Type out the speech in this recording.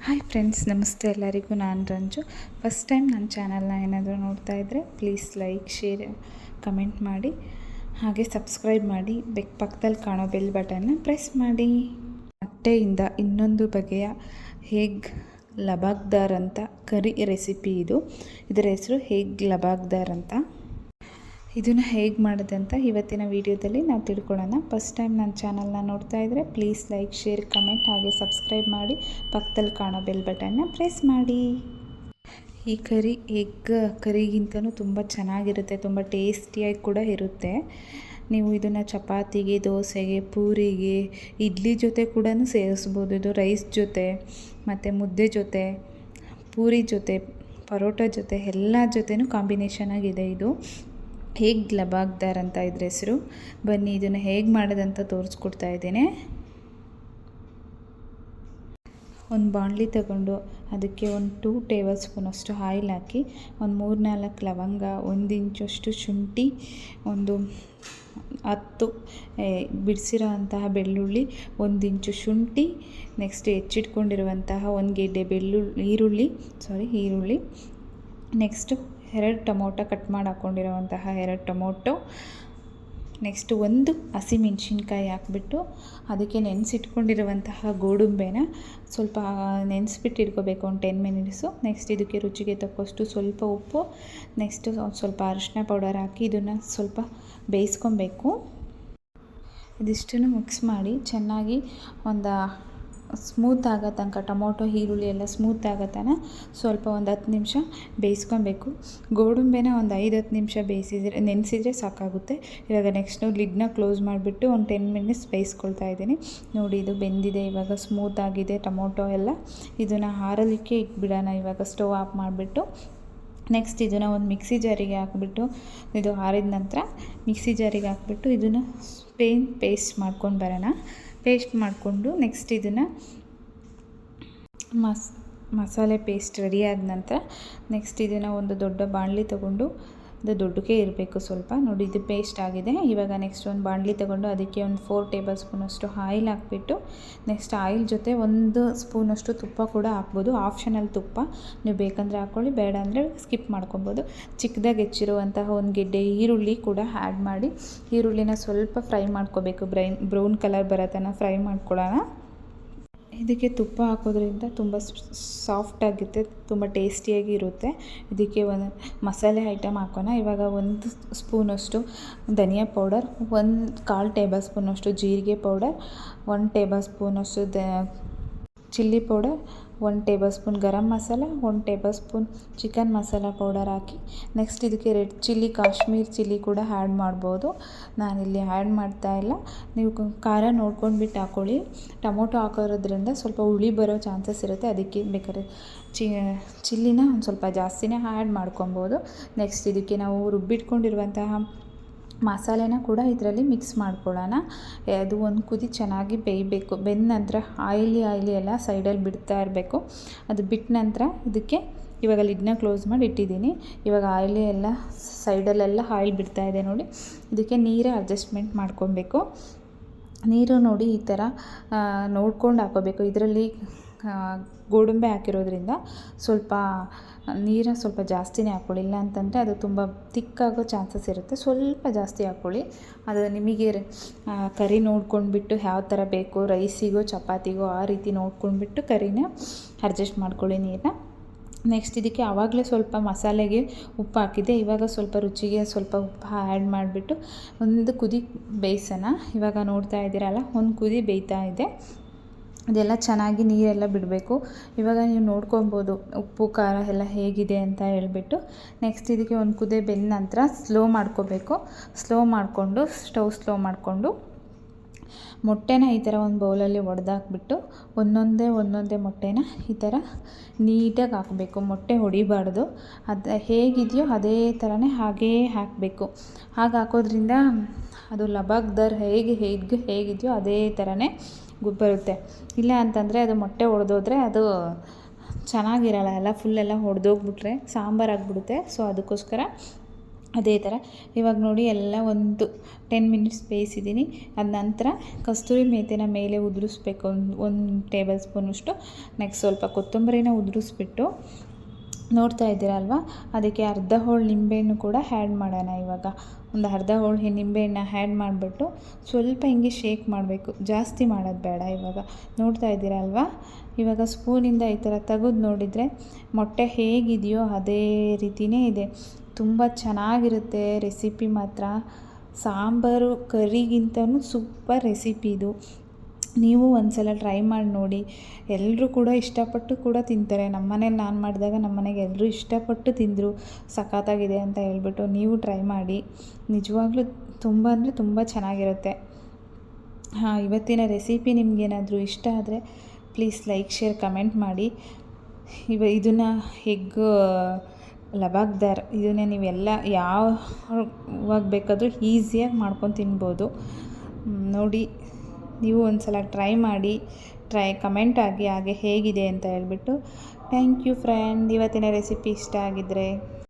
Hi friends ನಮಸ್ತೆ ಎಲ್ಲರಿಗೂ, ನಾನು ರಂಜು. ಫಸ್ಟ್ ಟೈಮ್ ನನ್ನ ಚಾನಲ್ನ ಏನಾದರೂ ನೋಡ್ತಾ ಇದ್ದರೆ ಪ್ಲೀಸ್ ಲೈಕ್ ಶೇರ್ ಕಮೆಂಟ್ ಮಾಡಿ. ಹಾಗೆ ಸಬ್ಸ್ಕ್ರೈಬ್ ಮಾಡಿ. ಬೆಕ್ ಪಕ್ಕದಲ್ಲಿ ಕಾಣೋ ಬೆಲ್ ಬಟನ್ನ ಪ್ರೆಸ್ ಮಾಡಿ. ಮೊಟ್ಟೆಯಿಂದ ಇನ್ನೊಂದು ಬಗೆಯ ಹೇಗ್ ಲಬಾಗ್ದಾರ್ ಅಂತ ಕರಿ ರೆಸಿಪಿ ಇದು. ಇದರ ಹೆಸರು ಹೇಗ್ ಲಬಾಗ್ದಾರ್ ಅಂತ. ಇದನ್ನು ಹೇಗೆ ಮಾಡೋದು ಅಂತ ಇವತ್ತಿನ ವಿಡಿಯೋದಲ್ಲಿ ನಾವು ತಿಳ್ಕೊಳ್ಳೋಣ. ಫಸ್ಟ್ ಟೈಮ್ ನನ್ನ ಚಾನಲ್ನ ನೋಡ್ತಾ ಇದ್ದರೆ ಪ್ಲೀಸ್ ಲೈಕ್ ಶೇರ್ ಕಮೆಂಟ್ ಹಾಗೆ ಸಬ್ಸ್ಕ್ರೈಬ್ ಮಾಡಿ ಪಕ್ಕದಲ್ಲಿ ಕಾಣೋ ಬೆಲ್ ಬಟನ್ನ ಪ್ರೆಸ್ ಮಾಡಿ. ಈ ಕರಿ ಎಗ್ ಕರಿಗಿಂತಲೂ ತುಂಬ ಚೆನ್ನಾಗಿರುತ್ತೆ, ತುಂಬ ಟೇಸ್ಟಿಯಾಗಿ ಕೂಡ ಇರುತ್ತೆ. ನೀವು ಇದನ್ನು ಚಪಾತಿಗೆ, ದೋಸೆಗೆ, ಪೂರಿಗೆ, ಇಡ್ಲಿ ಜೊತೆ ಕೂಡ ಸೇರಿಸ್ಬೋದು. ಇದು ರೈಸ್ ಜೊತೆ, ಮತ್ತು ಮುದ್ದೆ ಜೊತೆ, ಪೂರಿ ಜೊತೆ, ಪರೋಟ ಜೊತೆ, ಎಲ್ಲ ಜೊತೆನೂ ಕಾಂಬಿನೇಷನ್ ಆಗಿದೆ ಇದು. ಹೇಗೆ ಲಬಾಗ್ದಾರ್ ಅಂತ ಇದ್ರ ಹೆಸರು? ಬನ್ನಿ ಇದನ್ನು ಹೇಗೆ ಮಾಡೋದಂತ ತೋರಿಸ್ಕೊಡ್ತಾ ಇದ್ದೇನೆ. ಒಂದು ಬಾಣಲಿ ತಗೊಂಡು ಅದಕ್ಕೆ ಒಂದು ಟೂ ಟೇಬಲ್ ಸ್ಪೂನ್ ಅಷ್ಟು ಆಯಿಲ್ ಹಾಕಿ ಒಂದು ಮೂರು ನಾಲ್ಕು ಲವಂಗ, ಒಂದು ಇಂಚಷ್ಟು ಶುಂಠಿ, ಒಂದು ಹತ್ತು ಬಿಡಿಸಿರೋ ಅಂತಹ ಬೆಳ್ಳುಳ್ಳಿ, ಒಂದು ಇಂಚು ಶುಂಠಿ, ನೆಕ್ಸ್ಟ್ ಹೆಚ್ಚಿಟ್ಕೊಂಡಿರುವಂತಹ ಒಂದು ಗೆಡ್ಡೆ ಬೆಳ್ಳುಳ್ಳಿ, ಈರುಳ್ಳಿ ಸಾರಿ ಈರುಳ್ಳಿ, ನೆಕ್ಸ್ಟು ಎರಡು ಟೊಮೊಟೊ ಕಟ್ ಮಾಡಿ ಹಾಕ್ಕೊಂಡಿರೋವಂತಹ ಎರಡು ಟೊಮೊಟೊ. ನೆಕ್ಸ್ಟ್ ಒಂದು ಹಸಿಮೆಣ್ಸಿನ್ಕಾಯಿ ಹಾಕ್ಬಿಟ್ಟು ಅದಕ್ಕೆ ನೆನೆಸಿಟ್ಕೊಂಡಿರುವಂತಹ ಗೋಡುಂಬೆನ ಸ್ವಲ್ಪ ನೆನೆಸ್ಬಿಟ್ಟು ಇಟ್ಕೋಬೇಕು ಒಂದು ಟೆನ್ ಮಿನಿಟ್ಸು ನೆಕ್ಸ್ಟ್ ಇದಕ್ಕೆ ರುಚಿಗೆ ತಕ್ಕಷ್ಟು ಸ್ವಲ್ಪ ಉಪ್ಪು ನೆಕ್ಸ್ಟು ಸ್ವಲ್ಪ ಅರಿಶಿನ ಪೌಡರ್ ಹಾಕಿ ಇದನ್ನು ಸ್ವಲ್ಪ ಬೇಯಿಸ್ಕೊಬೇಕು. ಇದಿಷ್ಟನ್ನು ಮಿಕ್ಸ್ ಮಾಡಿ ಚೆನ್ನಾಗಿ ಒಂದು ಸ್ಮೂತ್ ಆಗೋ ತನಕ, ಟೊಮೊಟೊ, ಈರುಳ್ಳಿ ಎಲ್ಲ ಸ್ಮೂತ್ ಆಗೋ ತನಕ ಸ್ವಲ್ಪ ಒಂದು ಹತ್ತು ನಿಮಿಷ ಬೇಯಿಸ್ಕೊಬೇಕು ಗೋಡಂಬೆನ ಒಂದು ಐದು ಹತ್ತು ನಿಮಿಷ ಬೇಯಿಸಿದ್ರೆ, ನೆನೆಸಿದ್ರೆ ಸಾಕಾಗುತ್ತೆ. ಇವಾಗ ನೆಕ್ಸ್ಟು ಲಿಡ್ನ ಕ್ಲೋಸ್ ಮಾಡಿಬಿಟ್ಟು ಒಂದು ಟೆನ್ ಮಿನಿಟ್ಸ್ ಬೇಯಿಸ್ಕೊಳ್ತಾ ಇದ್ದೀನಿ. ನೋಡಿ, ಇದು ಬೆಂದಿದೆ, ಇವಾಗ ಸ್ಮೂತ್ ಆಗಿದೆ ಟೊಮೊಟೊ ಎಲ್ಲ. ಇದನ್ನು ಹಾರಲಿಕ್ಕೆ ಇಟ್ಬಿಡೋಣ, ಇವಾಗ ಸ್ಟವ್ ಆಫ್ ಮಾಡಿಬಿಟ್ಟು. ನೆಕ್ಸ್ಟ್ ಇದನ್ನು ಒಂದು ಮಿಕ್ಸಿ ಜಾರಿಗೆ ಹಾಕ್ಬಿಟ್ಟು, ಇದು ಹಾರಿದ ನಂತರ ಮಿಕ್ಸಿ ಜಾರಿಗೆ ಹಾಕ್ಬಿಟ್ಟು ಇದನ್ನು ಪೇನ್ ಪೇಸ್ಟ್ ಮಾಡ್ಕೊಂಡು ಬರೋಣ. ಪೇಸ್ಟ್ ಮಾಡಿಕೊಂಡು ನೆಕ್ಸ್ಟ್ ಇದನ್ನು ಮಸ್ ಮಸಾಲೆ ಪೇಸ್ಟ್ ರೆಡಿ ಆದ ನಂತರ ನೆಕ್ಸ್ಟ್ ಇದನ್ನು ಒಂದು ದೊಡ್ಡ ಬಾಣಲಿ ತೊಗೊಂಡು ಅದು ದೊಡ್ಡಕ್ಕೆ ಇರಬೇಕು ಸ್ವಲ್ಪ. ನೋಡಿ, ಇದು ಪೇಸ್ಟ್ ಆಗಿದೆ. ಇವಾಗ ನೆಕ್ಸ್ಟ್ ಒಂದು ಬಾಣಲಿ ತಗೊಂಡು ಅದಕ್ಕೆ ಒಂದು ಫೋರ್ ಟೇಬಲ್ ಸ್ಪೂನಷ್ಟು ಆಯಿಲ್ ಹಾಕ್ಬಿಟ್ಟು ನೆಕ್ಸ್ಟ್ ಆಯಿಲ್ ಜೊತೆ ಒಂದು ಸ್ಪೂನಷ್ಟು ತುಪ್ಪ ಕೂಡ ಹಾಕ್ಬೋದು. ಆಪ್ಷನಲ್ ತುಪ್ಪ. ನೀವು ಬೇಕಂದರೆ ಹಾಕ್ಕೊಳ್ಳಿ, ಬೇಡ ಅಂದರೆ ಸ್ಕಿಪ್ ಮಾಡ್ಕೊಬೋದು. ಚಿಕ್ಕದಾಗಿ ಹೆಚ್ಚಿರುವಂತಹ ಒಂದು ಗೆಡ್ಡೆ ಈರುಳ್ಳಿ ಕೂಡ ಆ್ಯಡ್ ಮಾಡಿ, ಈರುಳ್ಳಿನ ಸ್ವಲ್ಪ ಫ್ರೈ ಮಾಡ್ಕೋಬೇಕು. ಬ್ರೈನ್ ಬ್ರೌನ್ ಕಲರ್ ಬರೋ ಫ್ರೈ ಮಾಡ್ಕೊಳ್ಳೋಣ. ಇದಕ್ಕೆ ತುಪ್ಪ ಹಾಕೋದ್ರಿಂದ ತುಂಬ ಸಾಫ್ಟಾಗಿರುತ್ತೆ ತುಂಬ ಟೇಸ್ಟಿಯಾಗಿ ಇರುತ್ತೆ. ಇದಕ್ಕೆ ಒಂದು ಮಸಾಲೆ ಐಟಮ್ ಹಾಕೋಣ. ಇವಾಗ ಒಂದು ಸ್ಪೂನಷ್ಟು ಧನಿಯಾ ಪೌಡರ್, ಒಂದು ಕಾಲು ಟೇಬಲ್ ಸ್ಪೂನಷ್ಟು ಜೀರಿಗೆ ಪೌಡರ್, ಒಂದು ಟೇಬಲ್ ಸ್ಪೂನಷ್ಟು the chilli powder one tablespoon garam masala one tablespoon chicken masala powder hockey. Next ಇದಕ್ಕೆ ರೆಡ್ ಚಿಲ್ಲಿ ಕಾಶ್ಮೀರ್ ಚಿಲ್ಲಿ ಕೂಡ ಆ್ಯಡ್ ಮಾಡ್ಬೋದು. ನಾನಿಲ್ಲಿ ಆ್ಯಡ್ ಮಾಡ್ತಾ ಇಲ್ಲ. ನೀವು ಖಾರ ನೋಡ್ಕೊಂಡ್ಬಿಟ್ಟು ಹಾಕ್ಕೊಳ್ಳಿ ಟೊಮೊಟೊ ಹಾಕೋದ್ರಿಂದ ಸ್ವಲ್ಪ ಹುಳಿ ಬರೋ ಚಾನ್ಸಸ್ ಇರುತ್ತೆ. ಅದಕ್ಕೆ ಬೇಕಾದ್ರೆ ಚಿ ಚಿಲ್ಲಿನ ಒಂದು ಸ್ವಲ್ಪ ಜಾಸ್ತಿನೇ ಆ್ಯಡ್ ಮಾಡ್ಕೊಬೋದು. ನೆಕ್ಸ್ಟ್ ಇದಕ್ಕೆ ನಾವು ರುಬ್ಬಿಟ್ಕೊಂಡಿರುವಂತಹ ಮಸಾಲೆನ ಕೂಡ ಇದರಲ್ಲಿ ಮಿಕ್ಸ್ ಮಾಡ್ಕೊಳ್ಳೋಣ. ಅದು ಒಂದು ಕುದಿ ಚೆನ್ನಾಗಿ ಬೇಯಬೇಕು. ಬೆಂದ ನಂತರ ಆಯಿಲಿ ಆಯಿಲಿ ಎಲ್ಲ ಸೈಡಲ್ಲಿ ಬಿಡ್ತಾ ಇರಬೇಕು. ಅದು ಬಿಟ್ಟ ನಂತರ ಇದಕ್ಕೆ ಇವಾಗ ಲಿಡ್ನ ಕ್ಲೋಸ್ ಮಾಡಿ ಇಟ್ಟಿದ್ದೀನಿ. ಇವಾಗ ಆಯಿಲಿ ಎಲ್ಲ ಸೈಡಲ್ಲೆಲ್ಲ ಆಯಿಲ್ ಬಿಡ್ತಾ ಇದೆ ನೋಡಿ. ಇದಕ್ಕೆ ನೀರೇ ಅಡ್ಜಸ್ಟ್ಮೆಂಟ್ ಮಾಡ್ಕೊಬೇಕು. ನೀರು ನೋಡಿ ಈ ಥರ ನೋಡ್ಕೊಂಡು ಹಾಕೋಬೇಕು. ಇದರಲ್ಲಿ ಗೋಡಂಬಿ ಹಾಕಿರೋದ್ರಿಂದ ಸ್ವಲ್ಪ ನೀರ ಸ್ವಲ್ಪ ಜಾಸ್ತಿನೇ ಹಾಕ್ಕೊಳ್ಳಿ ಇಲ್ಲ ಅಂತಂದರೆ ಅದು ತುಂಬ ತಿಕ್ಕಾಗೋ ಚಾನ್ಸಸ್ ಇರುತ್ತೆ. ಸ್ವಲ್ಪ ಜಾಸ್ತಿ ಹಾಕ್ಕೊಳ್ಳಿ ಅದು ನಿಮಗೆ ಕರಿ ನೋಡ್ಕೊಂಡ್ಬಿಟ್ಟು ಯಾವ ಥರ ಬೇಕು, ರೈಸಿಗೋ, ಚಪಾತಿಗೋ ಆ ರೀತಿ ನೋಡ್ಕೊಂಡ್ಬಿಟ್ಟು ಕರಿನ ಅಡ್ಜಸ್ಟ್ ಮಾಡ್ಕೊಳ್ಳಿ ನೀರನ್ನ ನೆಕ್ಸ್ಟ್ ಇದಕ್ಕೆ ಆವಾಗಲೇ ಸ್ವಲ್ಪ ಮಸಾಲೆಗೆ ಉಪ್ಪು ಹಾಕಿದ್ದೆ ಇವಾಗ ಸ್ವಲ್ಪ ರುಚಿಗೆ ಸ್ವಲ್ಪ ಉಪ್ಪು ಆ್ಯಡ್ ಮಾಡಿಬಿಟ್ಟು ಒಂದು ಕುದಿ ಬೇಯಿಸೋಣ. ಇವಾಗ ನೋಡ್ತಾ ಇದ್ದೀರಲ್ಲ, ಒಂದು ಕುದಿ ಬೇಯ್ತಾ ಇದೆ. ಅದೆಲ್ಲ ಚೆನ್ನಾಗಿ ನೀರೆಲ್ಲ ಬಿಡಬೇಕು. ಇವಾಗ ನೀವು ನೋಡ್ಕೊಬೋದು ಉಪ್ಪು, ಖಾರ ಎಲ್ಲ ಹೇಗಿದೆ ಅಂತ ಹೇಳಿಬಿಟ್ಟು ನೆಕ್ಸ್ಟ್ ಇದಕ್ಕೆ ಒಂದು ಕುದಿ ಬೆಂದ ನಂತರ ಸ್ಲೋ ಮಾಡ್ಕೋಬೇಕು. ಸ್ಲೋ ಮಾಡಿಕೊಂಡು ಸ್ಟವ್ ಸ್ಲೋ ಮಾಡಿಕೊಂಡು ಮೊಟ್ಟೆನ ಈ ಥರ ಒಂದು ಬೌಲಲ್ಲಿ ಒಡೆದಾಕ್ಬಿಟ್ಟು ಒಂದೊಂದೇ ಒಂದೊಂದೇ ಮೊಟ್ಟೆನ ಈ ಥರ ನೀಟಾಗಿ ಹಾಕಬೇಕು. ಮೊಟ್ಟೆ ಹೊಡಿಬಾರ್ದು. ಅದು ಹೇಗಿದೆಯೋ ಅದೇ ಥರನೇ ಹಾಗೇ ಹಾಕಬೇಕು. ಹಾಗೆ ಹಾಕೋದ್ರಿಂದ ಅದು ಲಬಾಗ್ದರ್ ಹೇಗೆ ಹೇಗೆ, ಹೇಗಿದೆಯೋ ಅದೇ ಥರನೇ ಬರುತ್ತೆ. ಇಲ್ಲ ಅಂತಂದರೆ ಅದು ಮೊಟ್ಟೆ ಒಡೆದೋದ್ರೆ ಅದು ಚೆನ್ನಾಗಿರಲ್ಲ, ಎಲ್ಲ ಫುಲ್ಲೆಲ್ಲ ಒಡೆದೋಗ್ಬಿಟ್ರೆ, ಸಾಂಬಾರು ಆಗಿಬಿಡುತ್ತೆ. ಸೊ ಅದಕ್ಕೋಸ್ಕರ ಅದೇ ಥರ. ಇವಾಗ ನೋಡಿ, ಎಲ್ಲ ಒಂದು ಟೆನ್ ಮಿನಿಟ್ಸ್ ಬೇಯಿಸಿದ್ದೀನಿ ಅದ ನಂತರ ಕಸ್ತೂರಿ ಮೇಥಿನ ಮೇಲೆ ಉದುರಿಸ್ಬೇಕು. ಒಂದು ಒಂದು ಟೇಬಲ್ ಸ್ಪೂನಷ್ಟು ನೆಕ್ಸ್ಟ್ ಸ್ವಲ್ಪ ಕೊತ್ತಂಬರಿನ ಉದುರಿಸ್ಬಿಟ್ಟು ನೋಡ್ತಾ ಇದ್ದೀರಾ ಅಲ್ವಾ ಅದಕ್ಕೆ ಅರ್ಧ ಹೋಳು ನಿಂಬೆಹಣ್ಣು ಕೂಡ ಹ್ಯಾಡ್ ಮಾಡೋಣ ಇವಾಗ. ಒಂದು ಅರ್ಧ ಹೋಳು ನಿಂಬೆಹಣ್ಣು ಹ್ಯಾಡ್ ಮಾಡಿಬಿಟ್ಟು ಸ್ವಲ್ಪ ಹಿಂಗೆ ಶೇಕ್ ಮಾಡಬೇಕು. ಜಾಸ್ತಿ ಮಾಡೋದು ಬೇಡ ಇವಾಗ. ನೋಡ್ತಾ ಇದ್ದೀರಾ ಅಲ್ವಾ ಇವಾಗ ಸ್ಪೂನಿಂದ ಈ ಥರ ತೆಗೆದು ನೋಡಿದರೆ ಮೊಟ್ಟೆ ಹೇಗಿದೆಯೋ ಅದೇ ರೀತಿಯೇ ಇದೆ. ತುಂಬ ಚೆನ್ನಾಗಿರುತ್ತೆ ರೆಸಿಪಿ ಮಾತ್ರ. ಸಾಂಬಾರು ಕರಿಗಿಂತನೂ ಸೂಪರ್ ರೆಸಿಪಿ ಇದು. ನೀವು ಒಂದು ಸಲ ಟ್ರೈ ಮಾಡಿ ನೋಡಿ. ಎಲ್ಲರೂ ಕೂಡ ಇಷ್ಟಪಟ್ಟು ಕೂಡ ತಿಂತಾರೆ. ನಮ್ಮ ಮನೇಲಿ ನಾನು ಮಾಡಿದಾಗ ನಮ್ಮ ಮನೆಗೆ ಎಲ್ಲರೂ ಇಷ್ಟಪಟ್ಟು ತಿಂದರು. ಸಖತ್ತಾಗಿದೆ ಅಂತ ಹೇಳ್ಬಿಟ್ಟು ನೀವು ಟ್ರೈ ಮಾಡಿ. ನಿಜವಾಗ್ಲೂ ತುಂಬ ಅಂದರೆ ತುಂಬ ಚೆನ್ನಾಗಿರುತ್ತೆ. ಹಾಂ, ಇವತ್ತಿನ ರೆಸಿಪಿ ನಿಮಗೇನಾದರೂ ಇಷ್ಟ ಆದರೆ ಪ್ಲೀಸ್ ಲೈಕ್ ಶೇರ್ ಕಮೆಂಟ್ ಮಾಡಿ. ಇವ, ಇದನ್ನು ಎಗ್ ಲಬಾಗ್ದಾರ್, ಇದನ್ನೇ ನೀವೆಲ್ಲ ಯಾವಾಗ ಬೇಕಾದರೂ ಈಸಿಯಾಗಿ ಮಾಡ್ಕೊಂಡು ತಿನ್ಬೋದು. ನೋಡಿ. ನೀವು ಒಂದು ಸಲ ಟ್ರೈ ಮಾಡಿ ಟ್ರೈ ಕಮೆಂಟ್ ಆಗಿ ಹಾಗೆ ಹೇಗಿದೆ ಅಂತ ಹೇಳಿಬಿಟ್ಟು ಥ್ಯಾಂಕ್ ಯು ಫ್ರೆಂಡ್ ಇವತ್ತಿನ ರೆಸಿಪಿ ಇಷ್ಟ ಆಗಿದ್ದರೆ